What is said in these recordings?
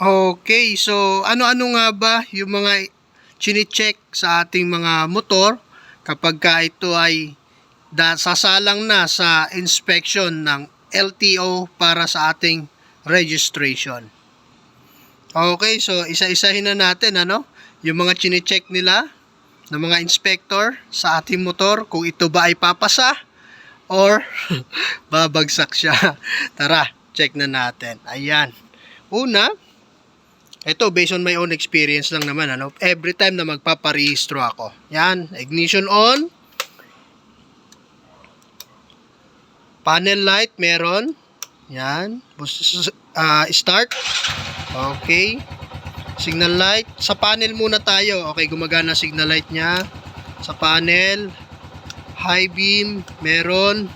Okay, so ano-ano nga ba yung mga chine-check sa ating mga motor kapag ka ito ay sasalang na sa inspection ng LTO para sa ating registration. Okay, so isa-isahin na natin ano, yung mga chine-check nila ng mga inspector sa ating motor kung ito ba ay papasa or babagsak siya. Tara, check na natin. Ayan. Una, ito based on my own experience lang naman ano. Every time na magpaparehistro ako. Yan, ignition on. Panel light meron. Yan, ah, start. Okay. Signal light. Sa panel muna tayo. Okay, gumagana signal light niya. Sa panel. High beam, meron.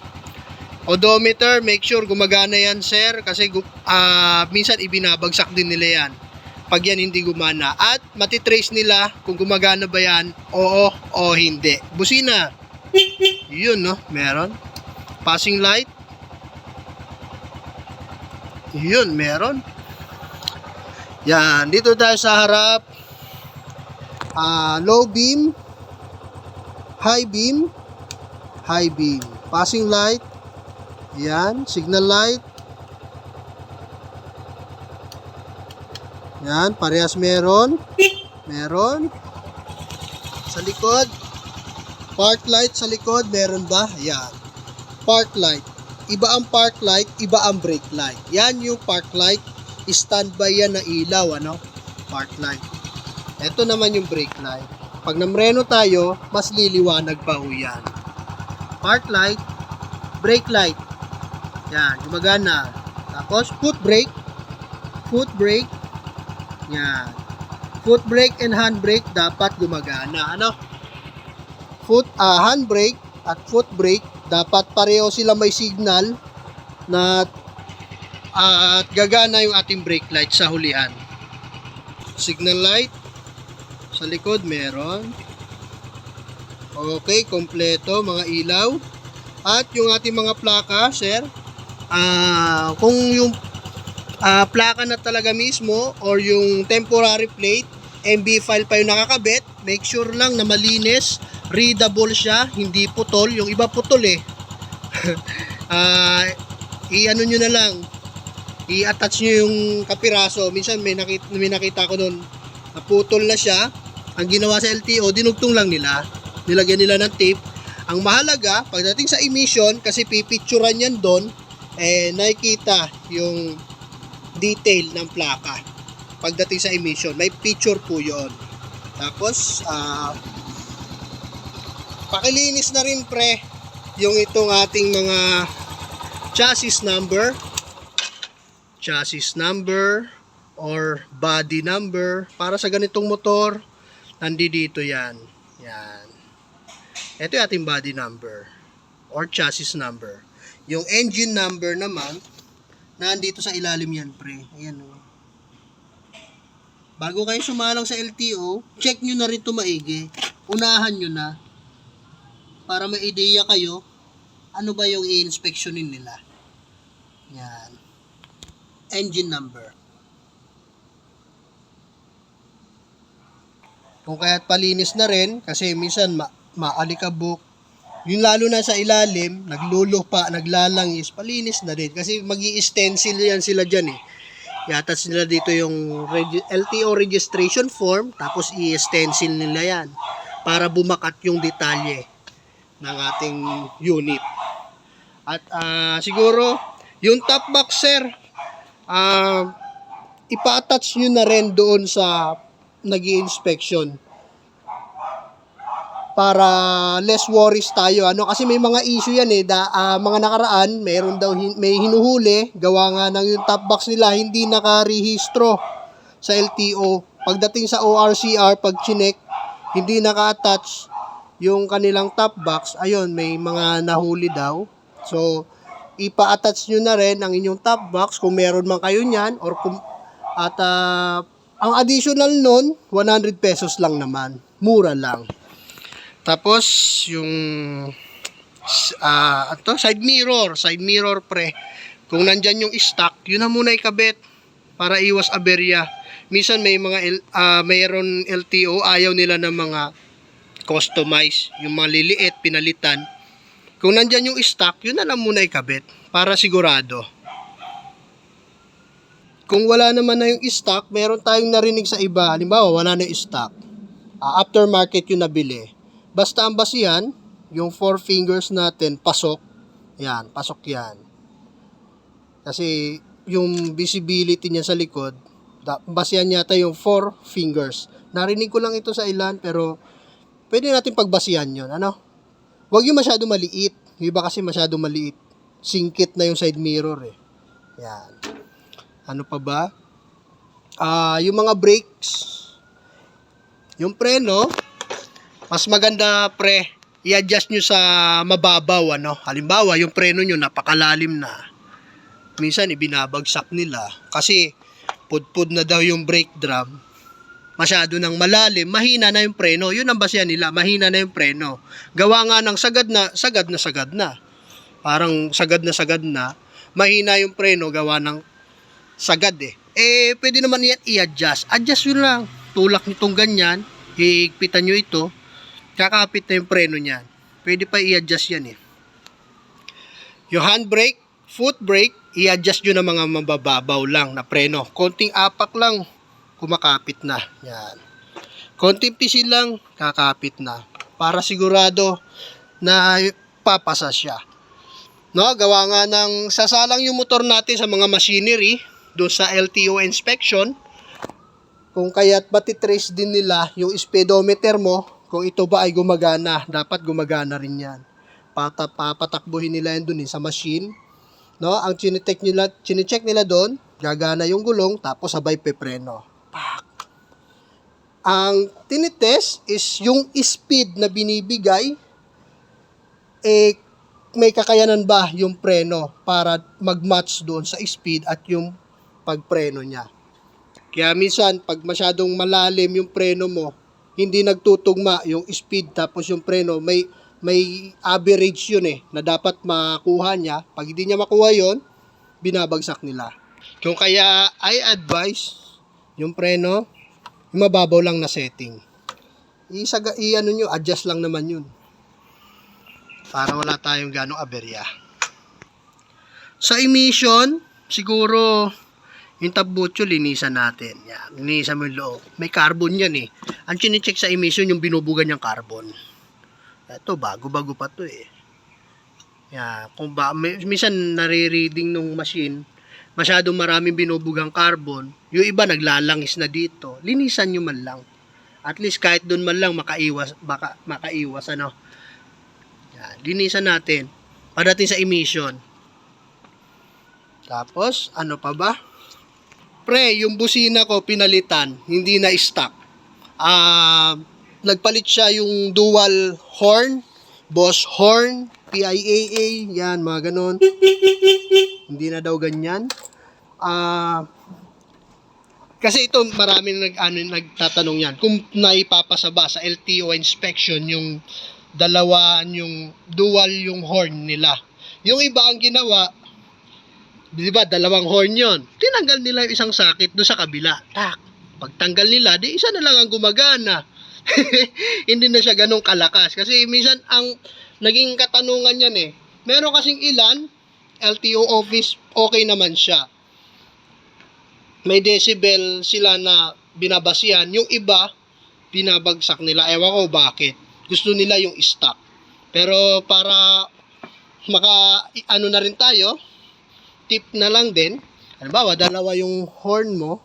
Odometer, make sure gumagana yan, sir. Kasi ah, minsan ibinabagsak din nila yan. Pag yan hindi gumana. At matitrace nila kung gumagana ba yan, oo o hindi. Busina. Yun, no? Meron. Passing light. Yun, meron. Yan, dito tayo sa harap. Ah, low beam, high beam, high beam. Passing light. Yan, signal light. Yan, parehas meron. Meron. Sa likod. Park light sa likod, meron ba? Yan. Park light. Iba ang park light, iba ang brake light. Yan yung park light. Standby yan na ilaw, ano? Park light. Ito naman yung brake light. Pag namreno tayo, mas liliwanag pa ho yan. Park light, brake light. Yan, gumagana. Tapos, foot brake. Foot brake. Yan. Foot brake and hand brake dapat gumagana. Ano? Foot, ah, hand brake at foot brake dapat pareho sila may signal na ah, at gagana yung ating brake light sa hulihan. Signal light sa likod meron. Okay, kompleto mga ilaw. At yung ating mga plaka, sir, ah kung yung ah, plaka na talaga mismo or yung temporary plate, MB file pa yung nakakabit, make sure lang na malinis, readable siya, hindi putol. Yung iba putol eh. Ah, i-ano nyo na lang, i-attach nyo yung kapiraso. Minsan may nakita, may nakita ko noon, naputol na siya. Ang ginawa sa LTO, dinugtong lang nila. Nilagyan nila ng tape. Ang mahalaga, pagdating sa emission, kasi pipicturan yan doon, eh, nakikita yung detail ng plaka. Pagdating sa emission, may picture po yon. Tapos, ah, pakilinis na rin pre, yung itong ating mga chassis number, chassis number, or body number, para sa ganitong motor, nandito yan. Yan. Ito yung ating body number, or chassis number. Yung engine number naman, nandito sa ilalim yan, pre. Ayan o. Bago kayo sumalang sa LTO, check nyo na rin ito maigi. Unahan nyo na. Para may ideya kayo, ano ba yung i-inspectionin nila. Yan. Engine number. Kung kaya't palinis na rin, kasi minsan ma maalikabok, yung lalo na sa ilalim, naglulupa, naglalangis, palinis na rin. Kasi mag stencil yan sila dyan eh. Yatas nila dito yung LTO registration form, tapos i-stencil nila yan para bumakat yung detalye ng ating unit. At ah, siguro, yung top box sir, ah, ipa-attach nyo na rin doon sa nag inspection para less worries tayo. Ano kasi may mga issue yan eh. Da, ah, mga nakaraan mayroon daw hin- may hinuhuli. Gawa nga ng yung top box nila hindi nakarehistro sa LTO pagdating sa ORCR pag chinek hindi naka-attach yung kanilang top box. Ayun may mga nahuli daw. So ipa-attach nyo na rin ang inyong top box kung meron man kayo niyan or kung at ah, ang additional nun 100 pesos lang naman. Mura lang tapos, yung ah ato, side mirror, side mirror pre. Kung nandyan yung stock, yun na muna ikabit. para iwas aberya. Minsan may mga L- ah, mayroon LTO ayaw nila ng mga customize, yung mga liliit pinalitan. Kung nandyan yung stock, yun na lang muna ikabit para sigurado. Kung wala naman na yung stock, meron tayong narinig sa iba, halimbawa wala na yung stock. Ah, aftermarket yung nabili. Basta ang basihan, yung four fingers natin, pasok. Yan, pasok yan. Kasi yung visibility niya sa likod, basihan yata yung four fingers. Narinig ko lang ito sa ilan, pero pwede natin pagbasihan yon ano? Huwag yung masyado maliit. Yung iba kasi masyado maliit. Singkit na yung side mirror eh. Yan. Ano pa ba? Ah, yung mga brakes. Yung preno, mas maganda pre, i-adjust nyo sa mababaw ano. Halimbawa, yung preno nyo napakalalim na. Minsan ibinabagsak nila kasi pudpud na daw yung brake drum. Masyado nang malalim, mahina na yung preno. Yun ang basihan nila, mahina na yung preno. Gawa nga ng sagad na, sagad na sagad na. Parang sagad na sagad na. Mahina yung preno, gawa ng sagad eh. Eh, pwede naman yan i-adjust. Adjust yun lang. Tulak nitong ganyan, higpitan nyo ito, kakapit na yung preno niyan. Pwede pa i-adjust yan eh. Yung handbrake, foot brake, i-adjust nyo ng mga mabababaw lang na preno. Konting apak lang, kumakapit na. Yan. Konting pisil lang, kakapit na. Para sigurado na papasa siya. No, gawa nga ng sasalang yung motor natin sa mga machinery doon sa LTO inspection. Kung kaya't batitrace din nila yung speedometer mo kung ito ba ay gumagana. Dapat gumagana rin yan. Pata, papatakbuhin nila yan doon eh, sa machine. No, ang chinecheck nila, chinecheck nila doon, gagana yung gulong tapos sabay pepreno. Pak. Ang tinitest is yung speed na binibigay eh may kakayanan ba yung preno para mag-match doon sa speed at yung pagpreno niya. Kaya minsan, pag masyadong malalim yung preno mo, hindi nagtutugma yung speed tapos yung preno, may may average yun eh, na dapat makuha niya. Pag hindi niya makuha yon binabagsak nila. Kung kaya, I advise yung preno, yung mababaw lang na setting. Isaga, i-ano nyo, adjust lang naman yun para wala tayong ganong aberya. Sa emission, siguro yung tabutso linisan natin. Yan, linisan mo yung loob. May carbon yan eh. Ang chinecheck sa emission yung binubugan niyang carbon. Ito, bago-bago pa to eh. Yan, kung ba, may, minsan nare-reading nung machine, masyadong maraming binubugang carbon, yung iba naglalangis na dito, linisan nyo man lang. At least kahit doon man lang makaiwas, baka, makaiwas ano, yan, linisan natin. Padating sa emission. Tapos, ano pa ba? Pre, yung busina ko pinalitan, hindi na stock. Ah, nagpalit siya yung dual horn, Boss horn, PIAA, yan, mga ganon. hindi na daw ganyan. Ah, kasi ito maraming nag ano nagtatanong yan kung naipapasa ba sa LTO inspection yung dalawa yung dual yung horn nila. Yung iba ang ginawa, di ba, dalawang horn yon. Tinanggal nila yung isang sakit doon sa kabila. Tak. Pagtanggal nila, di isa na lang ang gumagana. Hindi na siya ganong kalakas. Kasi minsan ang naging katanungan yan eh. Meron kasing ilan, LTO office, okay naman siya. May decibel sila na binabasihan. Yung iba, binabagsak nila. Ewan ko bakit gusto nila yung stock. Pero para maka ano na rin tayo, tip na lang din. Halimbawa, dalawa yung horn mo.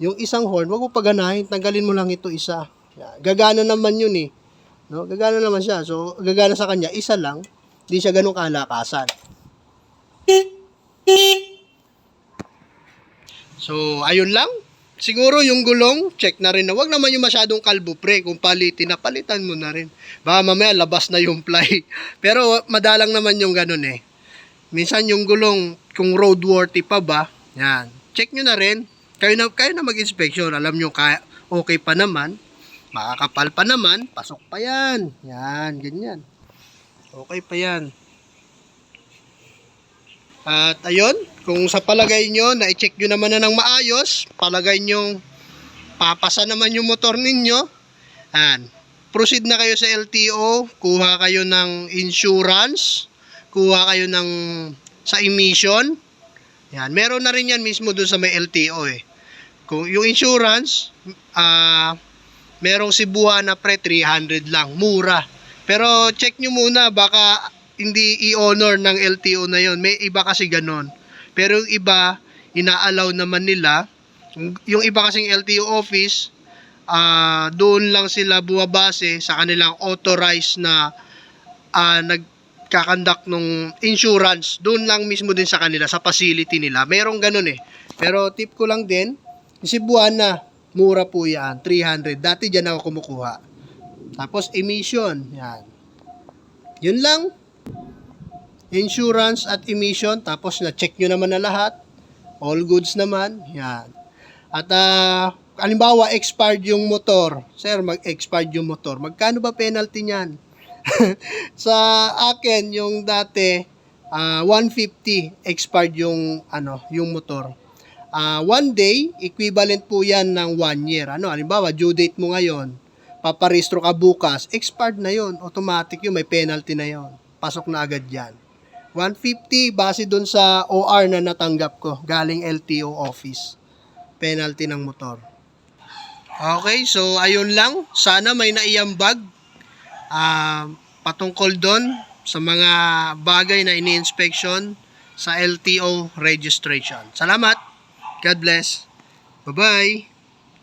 Yung isang horn, wag mo paganahin, tanggalin mo lang ito isa. Gagana naman yun eh. No? Gagana naman siya. So, gagana sa kanya, isa lang. Hindi siya ganun kalakasan. So, ayun lang. Siguro yung gulong, check na rin na. Huwag naman yung masyadong kalbo pre. Kung palitin na, palitan mo na rin. Baka mamaya labas na yung ply. Pero madalang naman yung ganun eh. Minsan yung gulong, kung roadworthy pa ba, yan. Check nyo na rin. Kayo na, kayo na mag-inspection. Alam nyo, kaya, okay pa naman. Makakapal pa naman. Pasok pa yan. Yan, ganyan. Okay pa yan. At ayun, kung sa palagay nyo, na-check nyo naman na ng maayos, palagay nyo, papasa naman yung motor ninyo, yan, proceed na kayo sa LTO, kuha kayo ng insurance, kuha kayo ng sa emission, yan, meron na rin yan mismo dun sa may LTO eh. Kung yung insurance, ah, merong Cebuana na pre 300 lang, mura. Pero check nyo muna, baka hindi i-honor ng LTO na yon. May iba kasi ganon. Pero yung iba, inaalaw naman nila. Yung iba kasing LTO office, ah doon lang sila buwabase sa kanilang authorized na ah, nagkakandak ng insurance. Doon lang mismo din sa kanila, sa facility nila. Merong ganun eh. Pero tip ko lang din, yung Cebuana, mura po yan, 300. Dati dyan ako kumukuha. Tapos emission, yan. Yun lang. Insurance at emission, tapos na-check nyo naman na lahat. All goods naman, yan. At ah, halimbawa, expired yung motor. Sir, mag-expired yung motor. Magkano ba penalty niyan? sa akin, yung dati, ah, 150 expired yung, ano, yung motor. Ah, one day, equivalent po yan ng one year. Ano, halimbawa, due date mo ngayon, paparehistro ka bukas, expired na yon automatic yun, may penalty na yon Pasok na agad yan. 150 base dun sa OR na natanggap ko, galing LTO office. Penalty ng motor. Okay, so ayun lang. Sana may naiambag ah, patungkol doon sa mga bagay na ini-inspection sa LTO registration. Salamat. God bless. Bye-bye.